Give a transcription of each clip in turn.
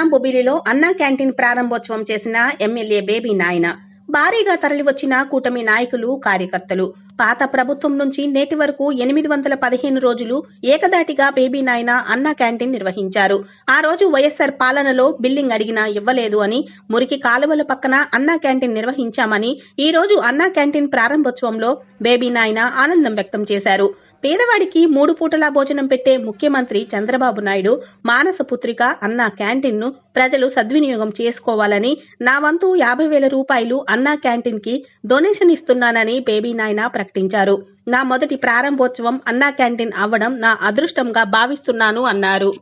కొబిలిలో అన్నా క్యాంటీన్ ప్రారంభోత్సవం చేసిన ఎమ్మెల్యే బేబీ నాయన. భారీగా తరలివచ్చిన కూటమి నాయకులు కార్యకర్తలు. పాత ప్రభుత్వం నుంచి నేటి వరకు ఎనిమిది వందల పదిహేను రోజులు ఏకదాటిగా బేబీ నాయన అన్నా క్యాంటీన్ నిర్వహించారు. ఆ రోజు వైఎస్ఆర్ పాలనలో బిల్లింగ్ అడిగినా ఇవ్వలేదు అని మురికి కాలువల పక్కన అన్నా క్యాంటీన్ నిర్వహించామని ఈ రోజు అన్నా క్యాంటీన్ ప్రారంభోత్సవంలో బేబీ నాయన ఆనందం వ్యక్తం చేశారు. పేదవాడికి మూడు పూటలా భోజనం పెట్టే ముఖ్యమంత్రి చంద్రబాబు నాయుడు మానస పుత్రిక అన్నా క్యాంటీన్ను ప్రజలు సద్వినియోగం చేసుకోవాలని నా వంతు యాభై వేల రూపాయలు అన్నా క్యాంటీన్కి డొనేషన్ ఇస్తున్నానని బేబీ నాయన ప్రకటించారు. నా మొదటి ప్రారంభోత్సవం అన్నా క్యాంటీన్ అవ్వడం నా అదృష్టంగా భావిస్తున్నాను అన్నారు.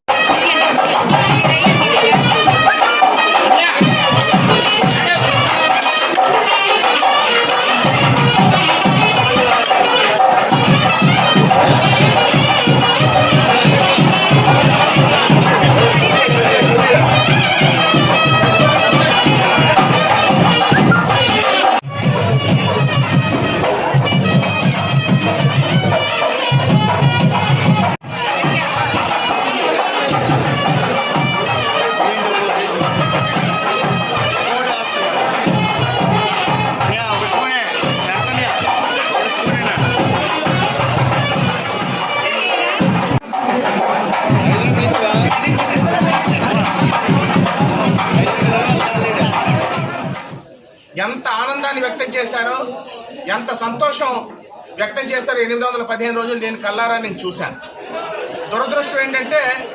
ఎంత ఆనందాన్ని వ్యక్తం చేశారో ఎంత సంతోషం వ్యక్తం చేశారో ఎనిమిది వందల పదిహేను రోజులు నేను కల్లారా నేను చూశాను. దురదృష్టం ఏంటంటే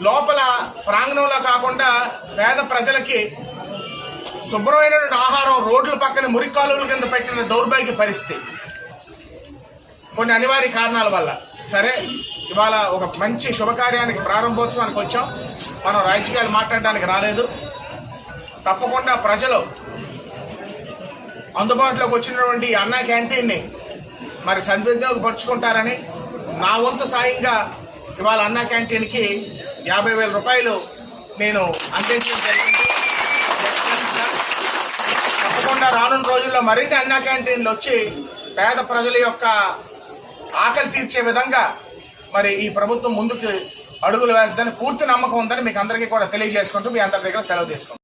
లోపల ప్రాంగణంలో కాకుండా పేద ప్రజలకి శుభ్రమైనటువంటి ఆహారం రోడ్ల పక్కన మురికాలువల కింద పెట్టిన దౌర్భాగ్య పరిస్థితి. కొన్ని అనివార్య కారణాల వల్ల. సరే ఇవాళ ఒక మంచి శుభకార్యానికి ప్రారంభోత్సవానికి వచ్చాం. మనం రాజకీయాలు మాట్లాడడానికి రాలేదు. తప్పకుండా ప్రజలు అందుబాటులోకి వచ్చినటువంటి అన్న అన్నా క్యాంటీన్ని మరి సద్వినియోగపరుచుకుంటారని నా వంతు సాయంగా ఇవాళ అన్నా క్యాంటీన్కి యాభై వేల రూపాయలు నేను అందించడం జరిగింది. తప్పకుండా రానున్న రోజుల్లో మరిన్ని అన్నా క్యాంటీన్లు వచ్చి పేద ప్రజల యొక్క ఆకలి తీర్చే విధంగా మరి ఈ ప్రభుత్వం ముందుకు అడుగులు వేస్తుందని పూర్తి నమ్మకం ఉందని మీకు అందరికీ కూడా తెలియజేసుకుంటూ మీ అందరి దగ్గర సెలవు తీసుకుంటాం